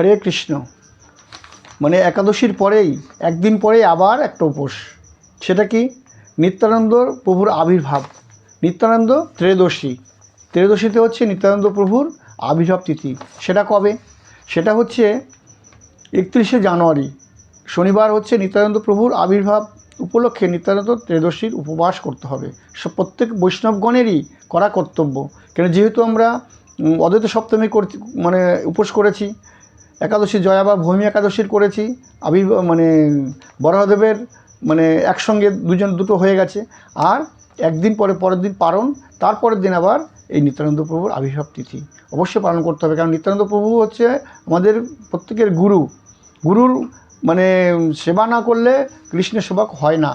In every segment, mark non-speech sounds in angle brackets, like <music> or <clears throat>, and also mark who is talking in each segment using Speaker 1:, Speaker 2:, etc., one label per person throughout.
Speaker 1: হরে কৃষ্ণ। মানে একাদশীর পরেই, একদিন পরেই আবার একটা উপোস। সেটা কি? নিত্যানন্দ প্রভুর আবির্ভাব। নিত্যানন্দ ত্রয়োদশী। ত্রয়োদশীতে হচ্ছে নিত্যানন্দ প্রভুর আবির্ভাব তিথি। সেটা কবে? সেটা হচ্ছে একত্রিশে জানুয়ারি। শনিবার হচ্ছে নিত্যানন্দ প্রভুর আবির্ভাব উপলক্ষে নিত্যানন্দ ত্রয়োদশীর উপবাস করতে হবে। প্রত্যেক বৈষ্ণবগণেরই করা কর্তব্য। কেন? যেহেতু আমরা অদ্বৈত সপ্তমী করছি মানে উপোস করেছি একাদশী জয়া বা ভূমি একাদশীর করেছি। আবির্ভাব মানে বরাহদেবের মানে একসঙ্গে দুজন, দুটো হয়ে গেছে। আর একদিন পরে, পরের দিন পারণ, তারপরের দিন আবার এই নিত্যানন্দ প্রভুর আবির্ভাব তিথি। অবশ্যই পালন করতে হবে, কারণ নিত্যানন্দ প্রভু হচ্ছে আমাদের প্রত্যেকের গুরু। গুরুর মানে সেবা না করলে কৃষ্ণের সেবা হয় না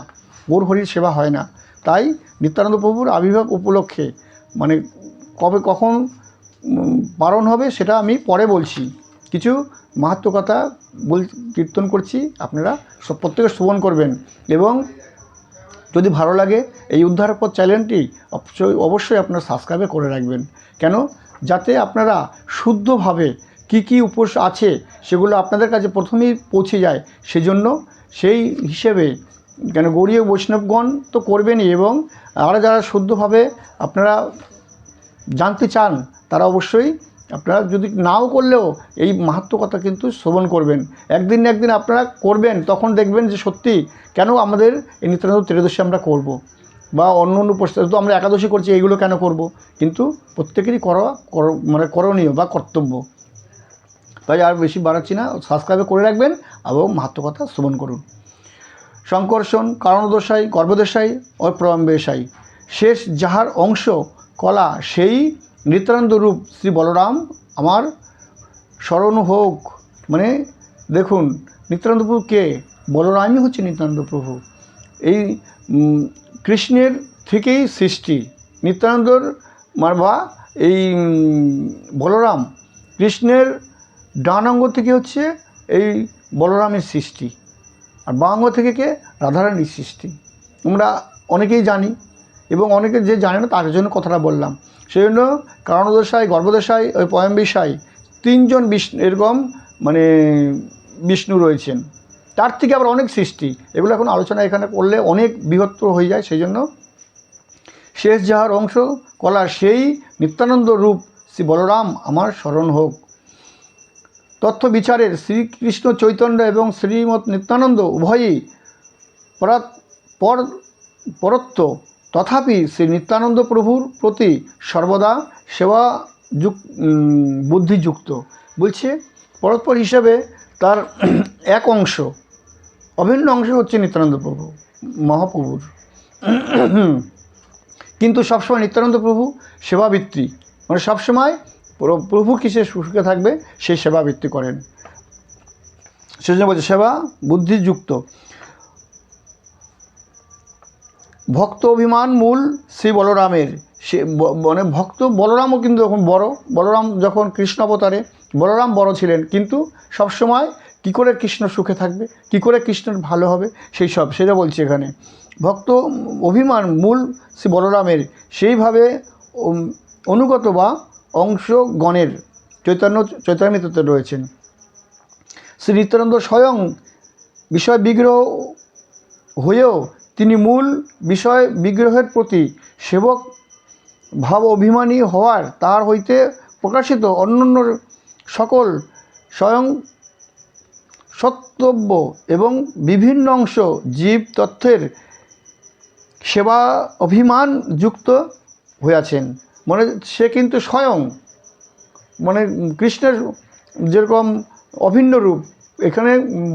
Speaker 1: গৌর হরির সেবা হয় না। তাই নিত্যানন্দ প্রভুর আবির্ভাব উপলক্ষে মানে কবে কখন পালন হবে সেটা আমি পরে বলছি। কিছু মাহাত্ম কথা বল, কীর্তন করছি, আপনারা সব প্রত্যেকে শ্রবণ করবেন। এবং যদি ভালো লাগে এই উদ্ধার পথ চ্যানেলটি, অবশ্যই অবশ্যই আপনারা সাবস্ক্রাইবে করে রাখবেন। কেন? যাতে আপনারা শুদ্ধভাবে কি কি উপোস আছে সেগুলো আপনাদের কাছে প্রথমেই পৌঁছে যায়। সেজন্য সেই হিসেবে কেন গৌরীয় বৈষ্ণবগণ তো করবেনই এবং আর যারা শুদ্ধভাবে আপনারা জানতে চান, তারা অবশ্যই আপনারা যদি নাও করলেও এই মাহাত্ম কথা কিন্তু শ্রবণ করবেন একদিন না একদিন আপনারা করবেন, তখন দেখবেন যে সত্যি কেন আমাদের এই নিত্যানন্দ ত্রয়োদশী আমরা করব। বা অন্য অন্য প্রশ্ন তো আমরা একাদশী করছি, এইগুলো কেন করব। কিন্তু প্রত্যেকেরই করা মানে করণীয় বা কর্তব্য তাই আর বেশি বাড়াচ্ছি না সাবস্ক্রাইব করে রাখবেন এবং মাহাত্ম কথা শ্রবণ করুন সংকর্ষণ, কারণদশাই, গর্ভদশাই ও শেষ যাহার অংশ কলা, সেই নিত্যানন্দ রূপ শ্রী বলরাম আমার স্মরণ হোক। মানে দেখুন, নিত্যানন্দ প্রভু কে? বলরামই হচ্ছে নিত্যানন্দ প্রভু। এই কৃষ্ণের থেকেই সৃষ্টি। নিত্যানন্দর মারবা এই বলরাম কৃষ্ণের ডান অঙ্গ থেকে হচ্ছে এই বলরামের সৃষ্টি। আর বাম অঙ্গ থেকে কে? রাধারানীর সৃষ্টি। আমরা অনেকেই জানি এবং অনেকে যে জানে না তার জন্য কথাটা বললাম। সেই জন্য কারণদশায় গর্ভদশায় ওই পয়ম্বিশায় তিনজন বিষ্ণু এরকম মানে বিষ্ণু রয়েছেন। তার থেকে আবার অনেক সৃষ্টি। এগুলো এখন আলোচনা এখানে করলে অনেক বৃহত্তর হয়ে যায়। সেই জন্য শেষ যাহার অংশ কলা সেই নিত্যানন্দ রূপ শ্রী বলরাম আমার স্মরণ হোক। তথ্য বিচারের শ্রীকৃষ্ণ চৈতন্য এবং শ্রীমৎ নিত্যানন্দ উভয়ই পর পরত্ব তথাপি শ্রী নিত্যানন্দ প্রভুর প্রতি সর্বদা সেবা যুক বুদ্ধিযুক্ত। বলছে, পরস্পর হিসাবে তার এক অংশ, অভিন্ন অংশ হচ্ছে নিত্যানন্দ প্রভু, মহাপ্রভুর। কিন্তু সবসময় নিত্যানন্দ প্রভু সেবাবৃত্তি মানে সবসময় প্র- প্রভু কিসে সুখে থাকবে সেই সেবাবৃত্তি করেন। সেজন্য বলছে, সেবা বুদ্ধিযুক্ত। ভক্ত অভিমান মূল শ্রী বলরামের। সে মানে ভক্ত বলরামও কিন্তু যখন বড়। বলরাম যখন কৃষ্ণ অবতারে, বলরাম বড় ছিলেন, কিন্তু সবসময় কি করে কৃষ্ণ সুখে থাকবে? কি করে কৃষ্ণের ভালো হবে? সেই সব, সেটা বলছে এখানে। ভক্ত অভিমান মূল শ্রী বলরামের, সেইভাবে অনুগত বা অংশগণের চৈতন্য চৈতন্যতে রয়েছেন। শ্রী নিত্যানন্দ স্বয়ং বিষয় বিগ্রহ হয়েও তিনি মূল বিষয় বিগ্রহের প্রতি সেবক ভাব অভিমানী হওয়ার তার হইতে প্রকাশিত অন্যান্য সকল স্বয়ং সত্যব্য এবং বিভিন্ন অংশ জীব তথ্যের সেবা অভিমান যুক্ত হইয়াছেন। মানে সে কিন্তু স্বয়ং মানে কৃষ্ণের যেরকম অভিন্ন রূপ, এখানে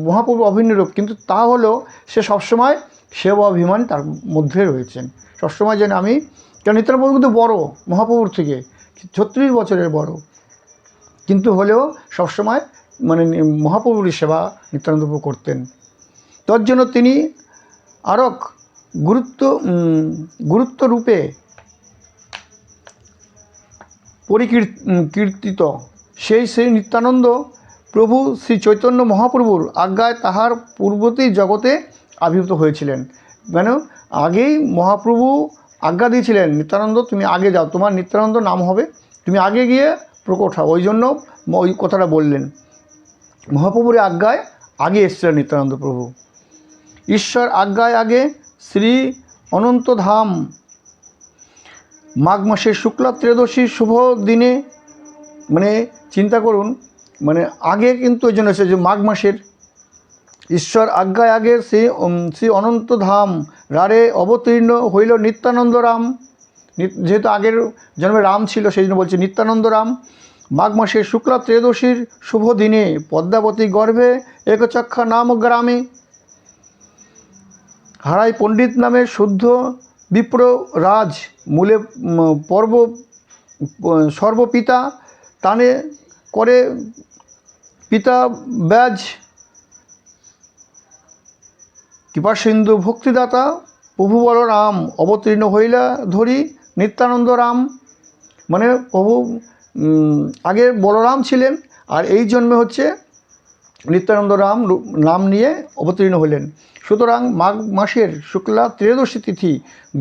Speaker 1: মহাপ্রভু অভিন্ন রূপ, কিন্তু তা হলেও সে সবসময় সেবা অভিমান তার মধ্যে রয়েছেন। সবসময় যেন আমি কারণ নিত্যানন্দ কিন্তু বড় মহাপ্রভুর থেকে ছত্রিশ বছরের বড়। কিন্তু হলেও সবসময় মানে মহাপ্রভুর সেবা নিত্যানন্দ করতেন। তোর জন্য তিনি আরক গুরুত্ব উম, গুরুত্ব রূপে পরিকীর্তিত সেই শ্রী নিত্যানন্দ প্রভু শ্রী চৈতন্য মহাপ্রভুর আজ্ঞায় তাহার পূর্বতেই জগতে আবির্ভূত হয়েছিলেন। মানে আগেই মহাপ্রভু আজ্ঞা দিয়েছিলেন, নিত্যানন্দ, তুমি আগে যাও। তোমার নিত্যানন্দ নাম হবে, তুমি আগে গিয়ে প্রকট হও। ওই জন্য ওই কথাটা বললেন। মহাপ্রভুর আজ্ঞায় আগে এসেছিলেন নিত্যানন্দ প্রভু। ঈশ্বর আজ্ঞায় আগে শ্রী অনন্ত ধাম। মাঘ মাসের শুক্লা ত্রয়োদশী শুভ দিনে মানে চিন্তা করুন মানে আগে কিন্তু ওই জন্য এসেছে যে মাঘ মাসের ঈশ্বর আজ্ঞায় আগে শ্রী শ্রী অনন্ত ধাম রারে অবতীর্ণ হইল নিত্যানন্দ রাম যেহেতু আগের জন্মে রাম ছিল, সেই জন্য বলছে নিত্যানন্দ রাম মাঘ মাসের শুক্লা ত্রয়োদশীর শুভ দিনে পদ্মাবতী গর্ভে একচক্ষা নাম গ্রামে হারাই পণ্ডিত নামে শুদ্ধ বিপ্র রাজ মূলে পর্ব সর্বপিতা তানে করে পিতা ব্যাজ কৃপা সিন্ধু ভক্তিদাতা, প্রভু বল রাম অবতীর্ণ হইলা ধরি নিত্যানন্দ রাম। মানে প্রভু আগে বলরাম ছিলেন, আর এই জন্মে হচ্ছে নিত্যানন্দ রাম নাম নিয়ে অবতীর্ণ হলেন সুতরাং মাঘ মাসের শুক্লা ত্রয়োদশী তিথি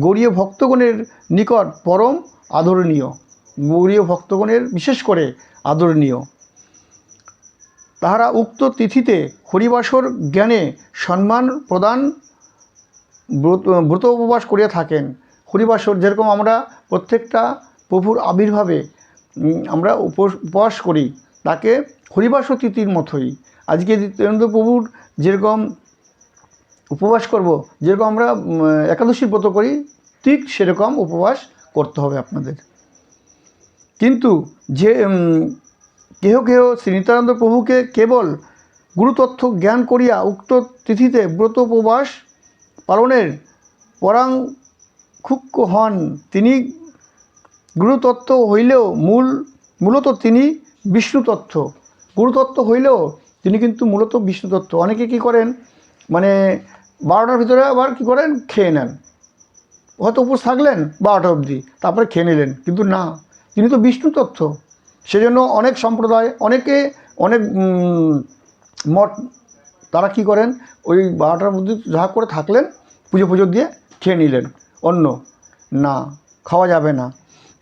Speaker 1: গৌরীয় ভক্তগণের নিকট পরম আদরণীয়। গৌরীয় ভক্তগণের বিশেষ করে আদরণীয়। তাহারা উক্ত তিথিতে হরিবাসর জ্ঞানে সম্মান প্রদান ব্রত উপবাস করিয়া থাকেন। হরিবাসর যেরকম আমরা প্রত্যেকটা প্রভুর আবির্ভাবে আমরা উপবাস করি তাকে হরিবাসর তিথির মতোই। আজকে নিত্যানন্দ প্রভুর যেরকম উপবাস করব যেরকম আমরা উম, একাদশীর ব্রত করি ঠিক সেরকম উপবাস করতে হবে আপনাদের। কিন্তু যে কেহ কেহ শ্রী নিত্যানন্দ প্রভুকে কেবল গুরুতথ্য জ্ঞান করিয়া উক্ত তিথিতে ব্রত উপবাস পালনের পরাং ক্ষুক্ষ হন, তিনি গুরুতত্ত্ব হইলেও মূল, মূলত তিনি বিষ্ণুতত্ত্ব। গুরুতত্ত্ব হইলেও তিনি কিন্তু মূলত বিষ্ণুতত্ত্ব। অনেকে কি করেন মানে বারোটার ভিতরে আবার কি করেন, খেয়ে নেন। হয়তো উপোস থাকলেন বারোটা অবধি, তারপরে খেয়ে নিলেন। কিন্তু না, তিনি তো বিষ্ণু তত্ত্ব সেজন্য অনেক সম্প্রদায়, অনেকে, অনেক মঠ, তারা কি করেন? ওই বারোটার মধ্যে যা করে থাকলেন, পুজো পুজো দিয়ে খেয়ে নিলেন। অন্য, না, খাওয়া যাবে না।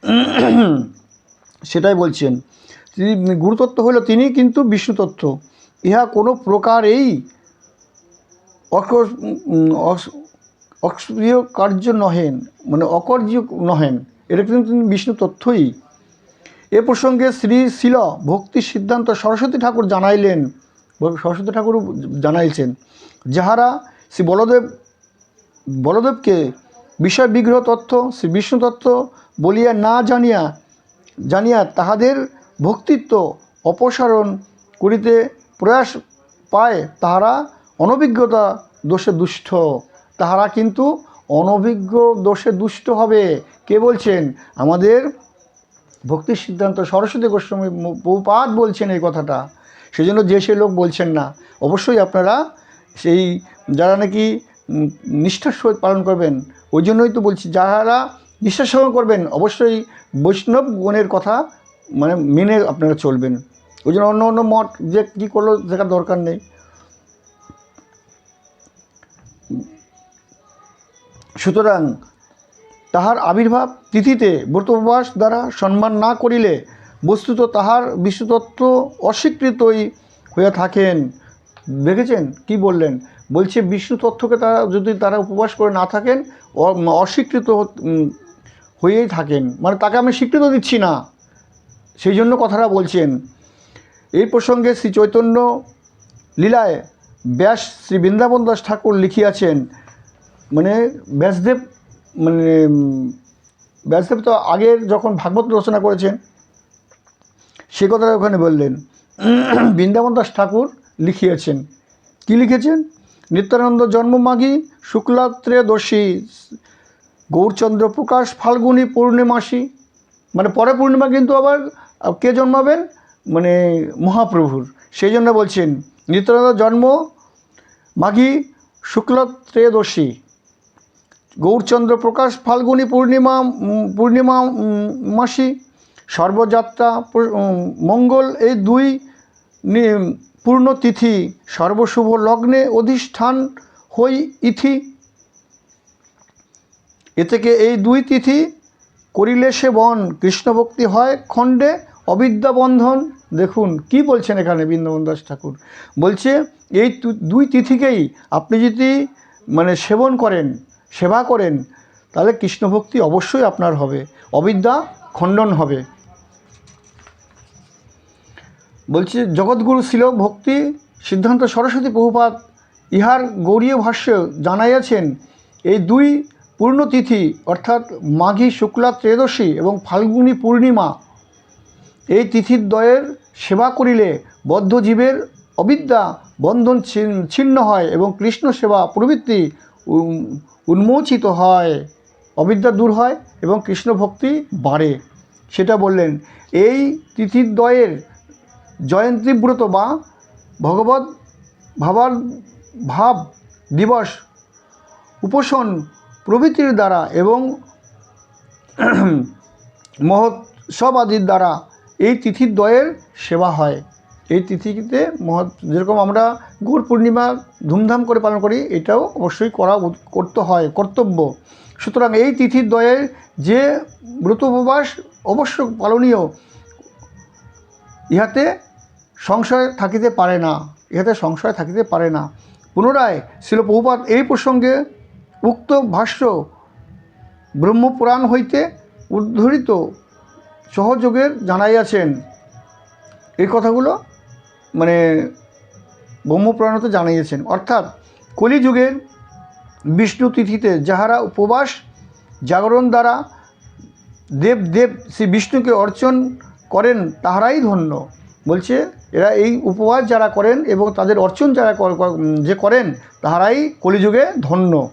Speaker 1: <clears throat> সেটাই বলছেন। গুরুতত্ত্ব হলো তিনি কিন্তু বিষ্ণুতত্ত্ব। ইহা কোনো প্রকারেই অক্রিয় কার্য নহেন মানে অকর্য নহেন। এটা কিন্তু তিনি বিষ্ণু তথ্যই এ প্রসঙ্গে শ্রী শিল ভক্তি সিদ্ধান্ত সরস্বতী ঠাকুর জানাইলেন, সরস্বতী ঠাকুর জানাইছেন, যাহারা শ্রী বলদেব, বলদেবকে বিষয় বিগ্রহ তত্ত্ব, শ্রী বিষ্ণু তত্ত্ব বলিয়া না জানিয়া জানিয়া তাহাদের ভক্তিত্ব অপসারণ করিতে প্রয়াস পায়, তাহারা অনভিজ্ঞতা দোষে দুষ্ট। তাহারা কিন্তু অনভিজ্ঞ দোষে দুষ্ট হবে। কে বলছেন? আমাদের ভক্তি সিদ্ধান্ত, সরস্বতী গোস্বামী বহুপাত বলছেন এই কথাটা। সেই জন্য যে সে লোক বলছেন না, অবশ্যই আপনারা সেই যারা নাকি নিষ্ঠার সহিত পালন করবেন, ওই জন্যই তো বলছি যারা নিষ্ঠার সঙ্গে করবেন, অবশ্যই বৈষ্ণব গণের কথা মানে মেনে আপনারা চলবেন। ওই জন্য অন্য অন্য মঠ যে কী করল দেখার দরকার নেই। সুতরাং তাহার আবির্ভাব তিথিতে ব্রত উপবাস দ্বারা সম্মান না করিলে বস্তুত তাহার বিশ্বতত্ত্ব অস্বীকৃতই হইয়া থাকেন। দেখেছেন? কি বললেন? বলছে বিষ্ণু তত্ত্বকে তারা যদি তারা উপবাস করে না থাকেন অস্বীকৃত হয়েই থাকেন। মানে তাকে আমি স্বীকৃত দিচ্ছি না। সেই জন্য কথাটা বলছেন। এই প্রসঙ্গে শ্রী চৈতন্য লীলায় ব্যাস শ্রী বৃন্দাবন দাস ঠাকুর লিখিয়াছেন। মানে ব্যাসদেব মানে ব্যাসদেব তো আগের যখন ভাগবত রচনা করেছেন, সে কথাটা ওখানে বললেন, বৃন্দাবন দাস ঠাকুর লিখিয়েছেন। কি লিখেছেন? নিত্যানন্দ জন্মমাঘী শুক্লাত্রেদশী গৌরচন্দ্র প্রকাশ, ফাল্গুনী পূর্ণিমাসী। মানে পরে পূর্ণিমা কিন্তু আবার কে জন্মাবেন? মানে মহাপ্রভুর। সেই জন্য বলছেন, নিত্যানন্দ জন্ম মাঘী শুক্লত্রেদশী গৌরচন্দ্র প্রকাশ, ফাল্গুনী পূর্ণিমা পূর্ণিমা মাসী, সর্বযাত্রা মঙ্গল, এই দুই নি- পূর্ণ তিথি, সর্বশুভ লগ্নে অধিষ্ঠান হই ইথি। এ থেকে এই দুই তিথি করিলে সেবন কৃষ্ণভক্তি হয় খণ্ডে অবিদ্যা বন্ধন। দেখুন, কি বলছেন এখানে বৃন্দাবন দাস ঠাকুর? বলছে, এই দুই তিথিকেই আপনি যদি মানে সেবন করেন সেবা করেন, তাহলে কৃষ্ণভক্তি অবশ্যই আপনার হবে। অবিদ্যা খণ্ডন হবে। বলছি, জগৎগুরু ছিল ভক্তি, সিদ্ধান্ত সরস্বতী প্রভুপাত ইহার গৌরীয় ভাষ্য জানাইয়াছেন, এই দুই পূর্ণতিথি, অর্থাৎ মাঘী শুক্লা ত্রয়োদশী এবং ফাল্গুনী পূর্ণিমা, এই তিথির দ্বয়ের সেবা করিলে বদ্ধ জীবের অবিদ্যা বন্ধন ছিন- ছিন্ন হয় এবং কৃষ্ণ সেবা প্রবৃত্তি উন্মোচিত হয়, অবিদ্যা দূর হয় এবং কৃষ্ণ ভক্তি বাড়ে। সেটা বললেন, এই তিথির দ্বয়ের জয়ন্তীব্রত বা ভগবত ভাবার ভাব দিবস উপোষণ প্রভৃতির দ্বারা এবং মহোৎসব আদির দ্বারা এই তিথির দ্বয়ের সেবা হয়। এই তিথিতে মহৎ, যেরকম আমরা গৌর পূর্ণিমা ধুমধাম করে পালন করি, এটাও অবশ্যই করা করতে হয়, কর্তব্য। সুতরাং এই তিথির দ্বয়ের যে ব্রত উপবাস অবশ্য পালনীয়, ইহাতে সংশয় থাকিতে পারে না, ইহাতে সংশয় থাকিতে পারে না। পুনরায় শিল প্রভুপাত এই প্রসঙ্গে উক্ত ভাষ্য ব্রহ্মপুরাণ হইতে উদ্ধৃত সহযোগের জানাইয়াছেন। এই কথাগুলো মানে ব্রহ্মপুরাণতে জানাইয়াছেন অর্থাৎ কলিযুগের বিষ্ণু তিথিতে যাহারা উপবাস, জাগরণ দ্বারা দেব দেব শ্রী বিষ্ণুকে অর্চন করেন, তাহারাই ধন্য। বলছে, এরা এই উপবাস যারা করেন এবং তাদের অর্চন যারা যে করেন, তাহারাই কলিযুগে ধন্য।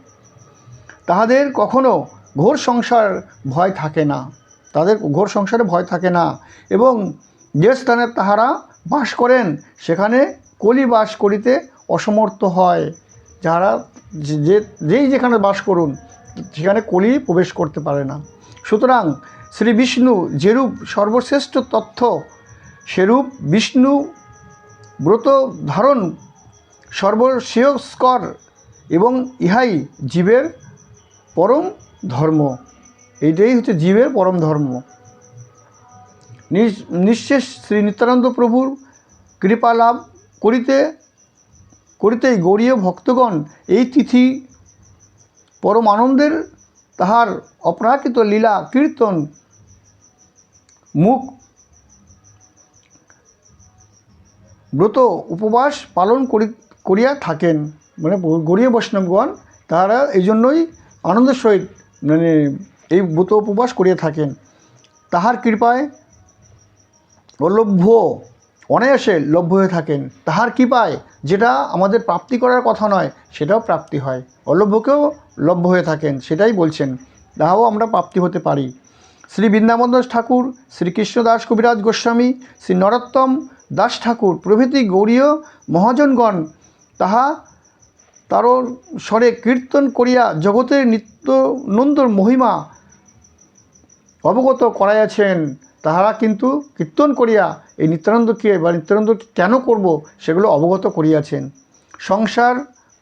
Speaker 1: তাহাদের কখনো ঘোর সংসার ভয় থাকে না। তাদের ঘোর সংসারে ভয় থাকে না। এবং যে স্থানে তাহারা বাস করেন, সেখানে কলি বাস করিতে অসমর্থ হয়। যারা যে- যেই যেখানে বাস করুন, সেখানে কলি প্রবেশ করতে পারে না। সুতরাং শ্রী বিষ্ণু যেরূপ সর্বশ্রেষ্ঠ তথ্য, সেরূপ বিষ্ণু ব্রত ধারণ সর্বশ্রেয়স্কর এবং ইহাই জীবের পরম ধর্ম। এইটাই হচ্ছে জীবের পরম ধর্ম। নিঃশেষ শ্রী নিত্যানন্দ প্রভুর কৃপা লাভ করিতে, করিতেই গৌরীয় ভক্তগণ এই তিথি পরম আনন্দের তাহার অপ্রাকৃত লীলা, কীর্তন, মুখ, ব্রত, উপবাস পালন করি, করিয়া থাকেন। মানে গড়িয়া বৈষ্ণবগণ তাহারা এই জন্যই আনন্দের সহিত মানে এই ব্রত, উপবাস করিয়া থাকেন। তাহার কৃপায় অলভ্য অনায়াসে লভ্য হয়ে থাকেন। তাহার কৃপায় যেটা আমাদের প্রাপ্তি করার কথা নয়, সেটাও প্রাপ্তি হয়। অলভ্যকেও লভ্য হয়ে থাকেন, সেটাই বলছেন। তাহাও আমরা প্রাপ্তি হতে পারি। শ্রী বৃন্দাবন দাস ঠাকুর শ্রীকৃষ্ণ দাস কবিরাজ গোস্বামী, শ্রী নরোত্তম দাস ঠাকুর প্রভৃতি গৌরীয় মহাজনগণ, তাহা তার স্বরে কীর্তন করিয়া জগতের নিত্য নন্দর মহিমা অবগত করাইয়াছেন। তাহারা কিন্তু কীর্তন করিয়া এই নিত্যানন্দকে বা নিত্যানন্দ কেন করব সেগুলো অবগত করিয়াছেন। সংসার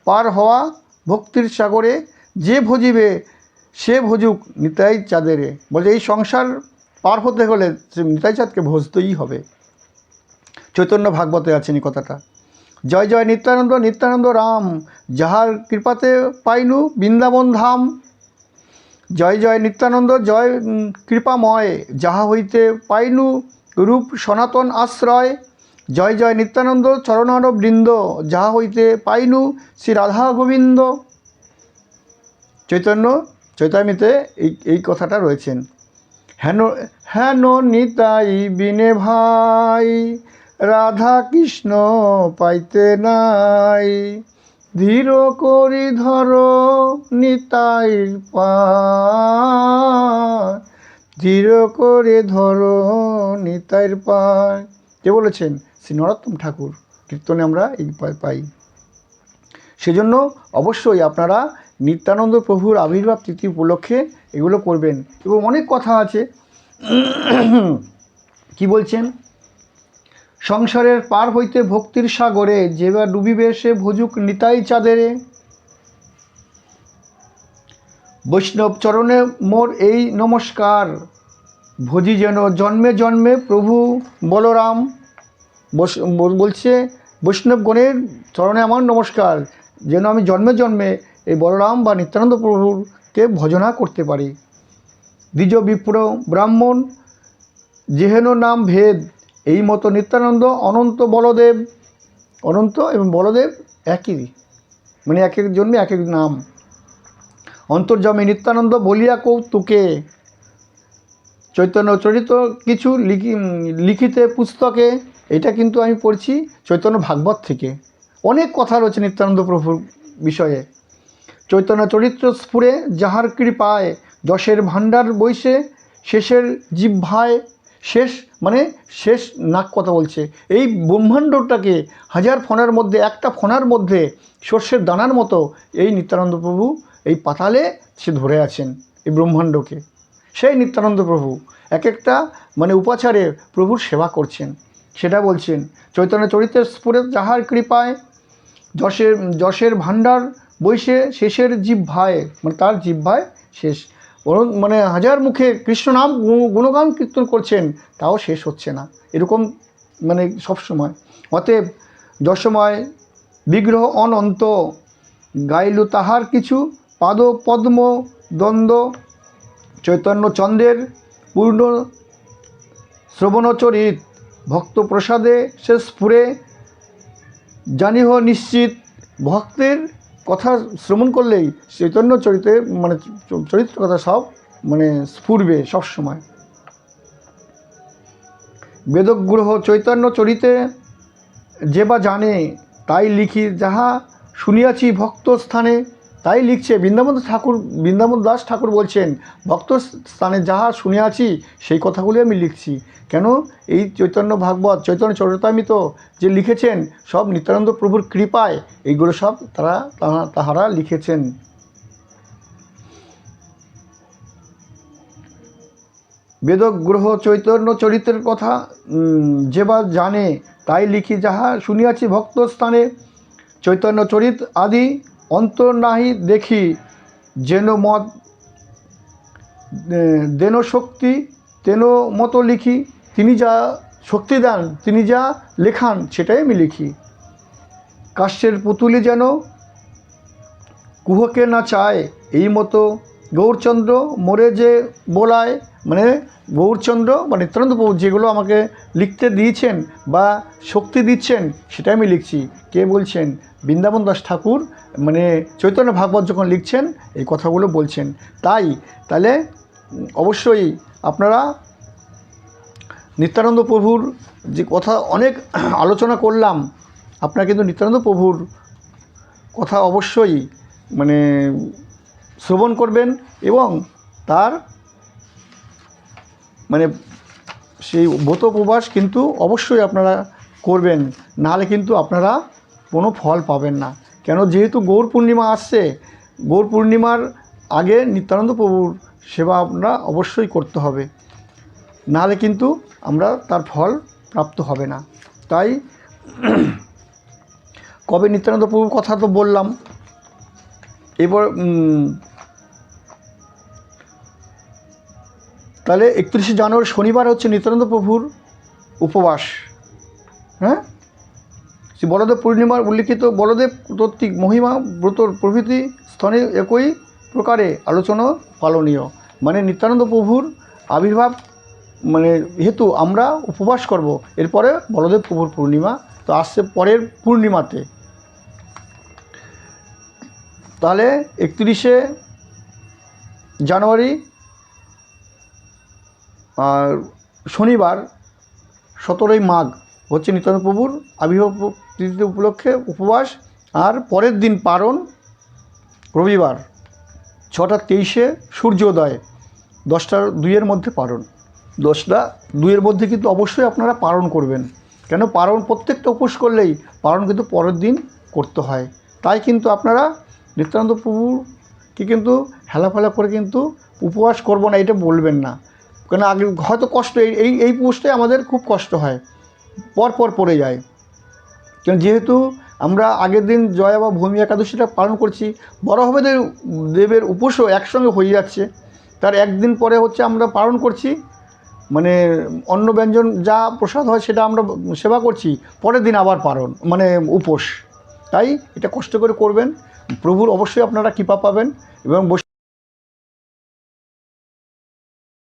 Speaker 1: পার হওয়া ভক্তির সাগরে যে ভজিবে সে ভজুক নিতাই চাঁদেরে। বলে এই সংসার পার হতে হলে সে নিতাই চাঁদকে ভজতেই হবে। চৈতন্য ভাগবতে আছেন এই কথাটা। জয় জয় নিত্যানন্দ নিত্যানন্দ রাম, যাহার কৃপাতে পাইনু বৃন্দাবন ধাম জয় জয় নিত্যানন্দ, জয় কৃপাময়। যাহা হইতে পাইনু রূপ সনাতন আশ্রয়। জয় জয় নিত্যানন্দ চরণার বৃন্দ। যাহা হইতে পাইনু শ্রী রাধা গোবিন্দ। চৈতন্য, চৈতামিতে এই এই কথাটা রয়েছেন। হেন হেন নিতাই বিনে ভাই, রাধা কৃষ্ণ পাইতে নাই। ধীর করি ধর নিতাইর পায়। ধীর করে ধর নিতাইর পায়। কে বলেছেন? শ্রী নরোত্তম ঠাকুর। কীর্তনে আমরা এই পাই। সেজন্য অবশ্যই আপনারা নিত্যানন্দ প্রভুর আবির্ভাব তিথি উপলক্ষে এগুলো করবেন। এবং অনেক কথা আছে। কি বলছেন? সংসারের পার হইতে ভক্তির সাগরে যে বা ডুবিবে সে ভুজুক নিতাই চাঁদেরে। বৈষ্ণব চরণে মোর এই নমস্কার, ভোজি যেন জন্মে জন্মে প্রভু বলরাম। বলছে বৈষ্ণবগণের চরণে আমার নমস্কার, যেন আমি জন্মে জন্মে এই বলরাম বা নিত্যানন্দ প্রভুরকে ভজনা করতে পারি। দ্বিজ বিপ্র ব্রাহ্মণ, যেহেন নাম ভেদ এই মতো নিত্যানন্দ, অনন্ত বলদেব, অনন্ত এবং বলদেব একই মানে এক এক জন্মে এক এক নাম। অন্তর্জমে নিত্যানন্দ বলিয়া কৌতুকে। চৈতন্য চরিত কিছু লিখি, লিখিতে পুস্তকে, এটা কিন্তু আমি পড়ছি চৈতন্য ভাগবত থেকে। অনেক কথা রয়েছে নিত্যানন্দ প্রভুর বিষয়ে। চৈতন্য চরিত্র স্ফুরে যাহার কৃপায়, যশের ভাণ্ডার বইসে শেষের জিহ্বায় শেষ মানে শেষ নাক কথা বলছে। এই ব্রহ্মাণ্ডটাকে হাজার ফোনার মধ্যে, একটা ফোনার মধ্যে সর্ষের দানার মতো এই নিত্যানন্দ প্রভু এই পাতালে সে ধরে আছেন, এই ব্রহ্মাণ্ডকে। সেই নিত্যানন্দ প্রভু এক একটা মানে উপাচারে প্রভুর সেবা করছেন। সেটা বলছেন, চৈতন্য চরিত্রের স্ফুরে যাহার কৃপায়, যশের যশের ভাণ্ডার বৈশে শেষের জিহ্বায় মানে তার জিহ্বায় শেষ। বরং মানে হাজার মুখে কৃষ্ণ নাম গুণগান কীর্তন করছেন, তাও শেষ হচ্ছে না। এরকম মানে সব সময়। অতএব যশময় বিগ্রহ অনন্ত, গাইলু তাহার কিছু, পাদ পদ্ম দ্বন্দ্ব, চৈতন্য চন্দ্রের পূর্ণ শ্রবণচরিত ভক্ত প্রসাদে সে স্ফুরে জানিহ নিশ্চিত, ভক্তের কথা শ্রবণ করলেই চৈতন্য চরিত্রের মানে চরিত্র কথা সব মানে স্ফুরবে সবসময়। বেদগ্রহ চৈতন্য চরিতে যে বা জানে, তাই লিখি, যাহা শুনিয়াছি ভক্ত স্থানে তাই লিখছে, বৃন্দাবন ঠাকুর, বৃন্দাবন দাস ঠাকুর বলছেন, ভক্ত স্থানে যাহা শুনিয়াছি, সেই কথাগুলি আমি লিখছি। কেন? এই চৈতন্য ভাগবত, চৈতন্য চরিতামিত যে লিখেছেন, সব নিত্যানন্দ প্রভুর কৃপায়, এইগুলো সব তারা, তাহা- তাহারা লিখেছেন। বেদগ্রহ চৈতন্য চরিত্রের কথা যে বা জানে, তাই লিখি, যাহা শুনিয়াছি, ভক্ত স্থানে, চৈতন্য চরিত আদি অন্তর নাহি দেখি যেন মত দেন শক্তি, তেন মতো লিখি। তিনি যা শক্তি দেন, তিনি যা লেখান, সেটাই আমি লিখি। কাশ্যের পুতুলি যেন, কুহকে না চায় এই মতো গৌরচন্দ্র মোরে যে বোলায় মানে গৌরচন্দ্র বা নিত্যানন্দ প্রভু যেগুলো আমাকে লিখতে দিয়েছেন বা শক্তি দিচ্ছেন সেটা আমি লিখছি। কে বলছেন? বৃন্দাবন দাস ঠাকুর মানে চৈতন্য ভাগবত যখন লিখছেন, এই কথাগুলো বলছেন। তাই, তাহলে অবশ্যই আপনারা নিত্যানন্দ প্রভুর যে কথা অনেক আলোচনা করলাম, আপনারা কিন্তু নিত্যানন্দ প্রভুর কথা অবশ্যই মানে শ্রবণ করবেন এবং তার মানে সেই ব্রত উপবাস কিন্তু অবশ্যই আপনারা করবেন। নাহলে কিন্তু আপনারা কোনো ফল পাবেন না। কেন যেহেতু গৌর পূর্ণিমা আসছে, গৌর পূর্ণিমার আগে নিত্যানন্দ প্রভুর সেবা আপনারা অবশ্যই করতে হবে। নাহলে কিন্তু আমরা তার ফল প্রাপ্ত হবে না। তাই কবে নিত্যানন্দ প্রভুর কথা তো বললাম এবার তাহলে একত্রিশে জানুয়ারি শনিবার হচ্ছে নিত্যানন্দ প্রভুর উপবাস হ্যাঁ? শ্রী বলদেব পূর্ণিমার উল্লিখিত বলদেব কর্তৃক মহিমা ব্রতর প্রভৃতি স্থানে একই প্রকারে আলোচনা পালনীয়। মানে নিত্যানন্দ প্রভুর আবির্ভাব মানে হেতু আমরা উপবাস করব। এরপরে বলদেব প্রভুর পূর্ণিমা, তো আসছে পরের পূর্ণিমাতে। তাহলে একত্রিশে জানুয়ারি আর শনিবার সতেরোই মাঘ হচ্ছে নিত্যানন্দ প্রভুর আবির্ভাব তিথি উপলক্ষে উপবাস আর পরের দিন পারণ রবিবার ছটা তেইশে সূর্যোদয় দশটার দুইয়ের মধ্যে পারণ। দশটা দুইয়ের মধ্যে কিন্তু অবশ্যই আপনারা পালন করবেন। কেন? পালন প্রত্যেকটা উপোস করলেই পালন কিন্তু পরের দিন করতে হয়। তাই কিন্তু আপনারা নিত্যানন্দ প্রভুকে কিন্তু হেলাফেলা করে কিন্তু উপবাস করব না, এটা বলবেন না। কেন আগে হয়তো কষ্ট, এই এই পোস্টে আমাদের খুব কষ্ট হয়, পর পর পড়ে যায়। কেন যেহেতু আমরা আগের দিন জয়া বা ভূমি একাদশীটা পালন করছি, বড় হবে দেবের উপোসও একসঙ্গে হয়ে যাচ্ছে। তার একদিন পরে হচ্ছে আমরা পালন করছি মানে অন্ন ব্যঞ্জন যা প্রসাদ হয় সেটা আমরা সেবা করছি, পরের দিন আবার পারণ মানে উপোস। তাই এটা কষ্ট করে করবেন। প্রভুর অবশ্যই আপনারা কৃপা পাবেন এবং